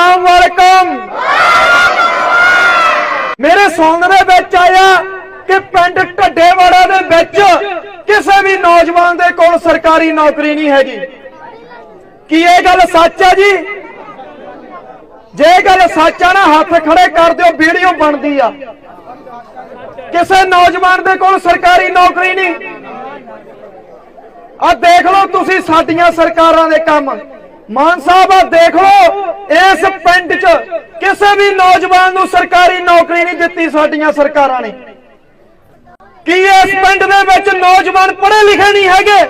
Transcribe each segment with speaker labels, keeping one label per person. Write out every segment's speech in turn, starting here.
Speaker 1: ਅਸਲਾਮ ਵਾਲੇਕਮ ਮੇਰੇ ਸੁਣਨ ਦੇ ਵਿੱਚ ਆਇਆ ਕਿ ਪਿੰਡ ਢੱਡੇਵਾੜਾ ਦੇ ਵਿੱਚ ਕਿਸੇ ਵੀ ਨੌਜਵਾਨ ਦੇ ਕੋਲ ਸਰਕਾਰੀ ਨੌਕਰੀ ਨਹੀਂ ਹੈਗੀ। ਕੀ ਇਹ ਗੱਲ ਸੱਚ ਹੈ ਜੀ? ਜੇ ਗੱਲ ਸੱਚ ਆ ਨਾ, ਹੱਥ ਖੜੇ ਕਰ ਦਿਓ, ਵੀਡੀਓ ਬਣਦੀ ਆ। ਕਿਸੇ ਨੌਜਵਾਨ ਦੇ ਕੋਲ ਸਰਕਾਰੀ ਨੌਕਰੀ ਨਹੀਂ। ਆ ਦੇਖ ਲਓ ਤੁਸੀਂ ਸਾਡੀਆਂ ਸਰਕਾਰਾਂ ਦੇ ਕੰਮ। ਮਾਨ ਸਾਹਿਬ ਆ ਦੇਖ, ਇਸ ਪਿੰਡ 'ਚ ਕਿਸੇ ਵੀ ਨੌਜਵਾਨ ਨੂੰ ਸਰਕਾਰੀ ਨੌਕਰੀ ਨਹੀਂ ਦਿੱਤੀ ਸਾਡੀਆਂ ਸਰਕਾਰਾਂ ਨੇ। ਕੀ ਇਸ ਪਿੰਡ ਦੇ ਵਿੱਚ ਨੌਜਵਾਨ ਪੜ੍ਹੇ ਲਿਖੇ ਨਹੀਂ ਹੈਗੇ?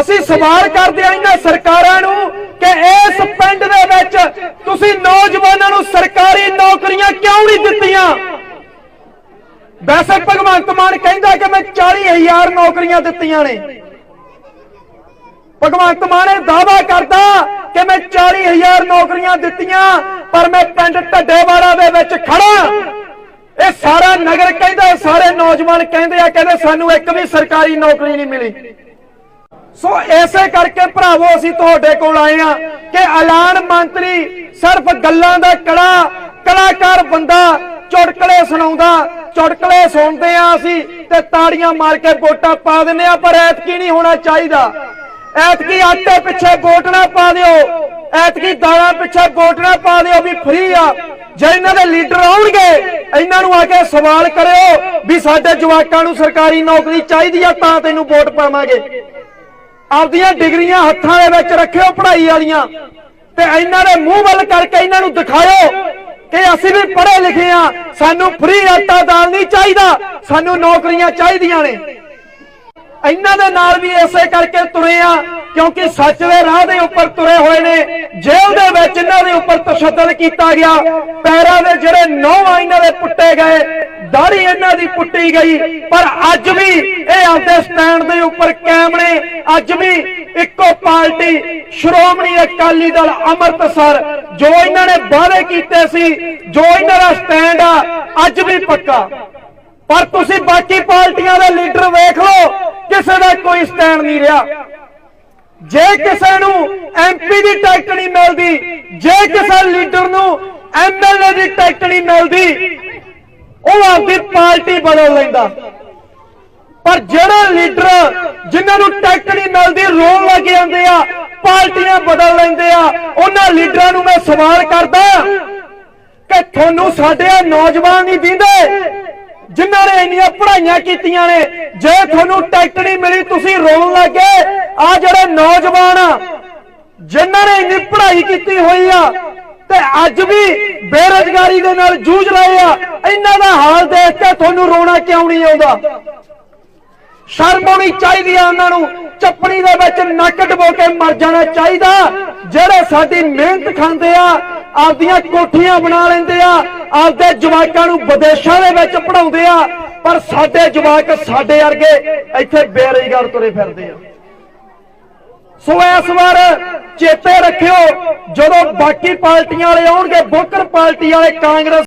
Speaker 1: ਅਸੀਂ ਸਵਾਲ ਕਰਦੇ ਆ ਇਹਨਾਂ ਸਰਕਾਰਾਂ ਨੂੰ ਕਿ ਇਸ ਪਿੰਡ ਦੇ ਵਿੱਚ ਤੁਸੀਂ ਨੌਜਵਾਨਾਂ ਨੂੰ ਸਰਕਾਰੀ ਨੌਕਰੀਆਂ ਕਿਉਂ ਨਹੀਂ ਦਿੱਤੀਆਂ? ਵੈਸੇ ਭਗਵੰਤ ਮਾਨ ਕਹਿੰਦਾ ਕਿ ਮੈਂ 40000 ਨੌਕਰੀਆਂ ਦਿੱਤੀਆਂ ਨੇ। ਭਗਵੰਤ ਮਾਨ ਇਹ ਦਾਅਵਾ ਕਰਦਾ ਕਿ ਮੈਂ 40000 ਨੌਕਰੀਆਂ ਦਿੱਤੀਆਂ, ਪਰ ਮੈਂ ਪਿੰਡ ਢੱਡੇਵਾੜਾ ਦੇ ਵਿੱਚ ਖੜਾ ਇਹ ਸਾਰਾ ਨਗਰ ਕਹਿੰਦਾ ਸਾਰੇ ਨੌਜਵਾਨ ਕਹਿੰਦੇ ਆ, ਕਹਿੰਦੇ ਸਾਨੂੰ ਇੱਕ ਵੀ ਸਰਕਾਰੀ ਨੌਕਰੀ ਨਹੀਂ ਮਿਲੀ। ਸੋ ਐਸੇ ਕਰਕੇ ਭਰਾਵੋ, ਅਸੀਂ ਤੁਹਾਡੇ ਕੋਲ ਆਏ ਆ ਕਿ ਐਲਾਨ ਮੰਤਰੀ ਸਿਰਫ ਗੱਲਾਂ ਦਾ ਕੜਾ, ਕਲਾਕਾਰ ਬੰਦਾ ਚੁਟਕਲੇ ਸੁਣਾਉਂਦਾ, ਚੁਟਕਲੇ ਸੁਣਦੇ ਆ ਅਸੀਂ ਤੇ ਤਾੜੀਆਂ ਮਾਰ ਕੇ ਵੋਟਾਂ ਪਾ ਦਿੰਦੇ ਆ ਪਰ ਐਤਕੀ ਨਹੀਂ ਹੋਣਾ ਚਾਹੀਦਾ। ਐਤਕੀ ਆਟੇ ਪਿੱਛੇ ਵੋਟ ਨਾ ਪਾ ਦਿਓ। ਐਤਕੀ ਦਾਲਾਂ ਪਿੱਛੇ ਵੋਟ ਨਾ ਪਾ ਦਿਓ ਵੀ ਫ੍ਰੀ ਆ। ਜੇ ਇਹਨਾਂ ਦੇ ਲੀਡਰ ਆਉਣਗੇ, ਇਹਨਾਂ ਨੂੰ ਆ ਕੇ ਸਵਾਲ ਕਰਿਓ ਵੀ ਸਾਡੇ ਜਵਾਕਾਂ ਨੂੰ ਸਰਕਾਰੀ ਨੌਕਰੀ ਚਾਹੀਦੀ ਆ, ਤਾਂ ਤੈਨੂੰ ਵੋਟ ਪਾਵਾਂਗੇ। ਆਪਦੀਆਂ ਡਿਗਰੀਆਂ ਹੱਥਾਂ ਦੇ ਵਿੱਚ ਰੱਖਿਓ, ਪੜ੍ਹਾਈ ਵਾਲੀਆਂ। ਤੇ ਇਹਨਾਂ ਦੇ ਮੂੰਹ ਵੱਲ ਕਰਕੇ ਇਹਨਾਂ ਨੂੰ ਦਿਖਾਇਓ ਕਿ ਅਸੀਂ ਵੀ ਪੜ੍ਹੇ ਲਿਖੇ ਆ। ਸਾਨੂੰ ਫ੍ਰੀ ਆਟਾ ਦਾਲ ਨਹੀਂ ਚਾਹੀਦਾ, ਸਾਨੂੰ ਨੌਕਰੀਆਂ ਚਾਹੀਦੀਆਂ ਨੇ। ਇਹਨਾਂ ਦੇ ਨਾਲ ਵੀ ਐਸੇ ਕਰਕੇ ਤੁਰੇ ਆ, ਕਿਉਂਕਿ ਸੱਚ ਦੇ ਰਾਹ ਦੇ ਉੱਪਰ ਤੁਰੇ ਹੋਏ ਨੇ। ਜੇਲ੍ਹ ਦੇ ਵਿੱਚ ਇਹਨਾਂ ਦੇ ਉੱਪਰ ਤਸ਼ੱਦਦ ਕੀਤਾ ਗਿਆ। ਪੈਰਾਂ ਦੇ ਜਿਹੜੇ ਨੌ ਆ, ਇਹਨਾਂ ਦੇ ਪੁੱਟੇ ਗਏ। ਦਾੜੀ ਇਹਨਾਂ ਦੀ ਪੁੱਟੀ ਗਈ। ਪਰ ਅੱਜ ਵੀ ਇਹ ਆਪਦੇ ਸਟੈਂਡ ਦੇ ਉੱਪਰ ਕਾਇਮ ਨੇ। ਅੱਜ ਵੀ ਇੱਕੋ ਪਾਰਟੀ ਸ਼੍ਰੋਮਣੀ ਅਕਾਲੀ ਦਲ ਅੰਮ੍ਰਿਤਸਰ, ਜੋ ਇਹਨਾਂ ਨੇ ਵਾਅਦੇ ਕੀਤੇ ਸੀ, ਜੋ ਇਹਨਾਂ ਦਾ ਸਟੈਂਡ ਆ, ਅੱਜ ਵੀ ਪੱਕਾ। ਪਰ ਤੁਸੀਂ ਬਾਕੀ ਪਾਰਟੀਆਂ ਦੇ ਲੀਡਰ ਵੇਖ ਲਓ, ਕਿਸੇ ਦਾ ਕੋਈ ਸਟੈਂਡ ਨਹੀਂ ਰਿਹਾ। ਜੇ ਕਿਸੇ ਨੂੰ ਐਮਪੀ ਦੀ ਟਿਕਟ ਨਹੀਂ ਮਿਲਦੀ, ਜੇ ਕਿਸੇ ਲੀਡਰ ਨੂੰ ਐਮਐਲਏ ਦੀ ਟਿਕਟ ਨਹੀਂ ਮਿਲਦੀ, ਉਹ ਆਪਦੀ ਪਾਰਟੀ ਬਦਲ ਲੈਂਦਾ। ਪਰ ਜਿਹੜੇ ਲੀਡਰ ਜਿਨ੍ਹਾਂ ਨੂੰ ਟਿਕਟ ਨਹੀਂ ਮਿਲਦੀ, ਰੋਣ ਲੱਗ ਜਾਂਦੇ ਆ, ਪਾਰਟੀਆਂ ਬਦਲ ਲੈਂਦੇ ਆ, ਉਹਨਾਂ ਲੀਡਰਾਂ ਨੂੰ ਮੈਂ ਸਵਾਲ ਕਰਦਾ ਕਿ ਤੁਹਾਨੂੰ ਸਾਡੇ ਨੌਜਵਾਨ ਨਹੀਂ ਦਿੰਦੇ? ਜਿਨ੍ਹਾਂ ਨੇ ਇੰਨੀਆਂ ਪੜ੍ਹਾਈਆਂ ਕੀਤੀਆਂ ਨੇ, ਜੇ ਤੁਹਾਨੂੰ ਟਿਕਟ ਨਹੀਂ ਮਿਲੀ, ਤੁਸੀਂ ਰੋਣ ਲੱਗੇ। ਆ ਜਿਹੜੇ ਨੌਜਵਾਨ ਆ, ਜਿਨ੍ਹਾਂ ਨੇ ਇੰਨੀ ਪੜ੍ਹਾਈ ਕੀਤੀ ਹੋਈ ਆ, ਤੇ ਅੱਜ ਵੀ ਬੇਰੋਜ਼ਗਾਰੀ ਦੇ ਨਾਲ ਜੂਝ ਰਹੇ ਆ, ਇਹਨਾਂ ਦਾ ਹਾਲ ਦੇਖ ਕੇ ਤੁਹਾਨੂੰ ਰੋਣਾ ਕਿਉਂ ਨਹੀਂ ਆਉਂਦਾ? ਸ਼ਰਮ ਆਉਣੀ ਚਾਹੀਦੀ ਆ ਉਹਨਾਂ ਨੂੰ, ਚੱਪਣੀ ਦੇ ਵਿੱਚ ਨੱਕ ਡਬੋ ਕੇ ਮਰ ਜਾਣਾ ਚਾਹੀਦਾ। ਜਿਹੜੇ ਸਾਡੀ ਮਿਹਨਤ ਖਾਂਦੇ ਆ ਆਪਦੀਆਂ ਕੋਠੀਆਂ ਬਣਾ ਲੈਂਦੇ ਆ, ਆਪਦੇ ਜਵਾਕਾਂ ਨੂੰ ਵਿਦੇਸ਼ਾਂ ਦੇ ਵਿੱਚ ਪੜਾਉਂਦੇ ਆ, ਪਰ ਸਾਡੇ ਜਵਾਕ ਸਾਡੇ ਵਰਗੇ ਇੱਥੇ ਬੇਰੁਜ਼ਗਾਰ ਤੁਰੇ ਫਿਰਦੇ ਆ। ਸੋ ਇਸ ਵਾਰ ਚੇਤੇ ਰੱਖਿਓ, ਜਦੋਂ ਬਾਕੀ ਪਾਰਟੀਆਂ ਵਾਲੇ ਆਉਣਗੇ, ਬੋਕਰ ਪਾਰਟੀ ਵਾਲੇ ਕਾਂਗਰਸ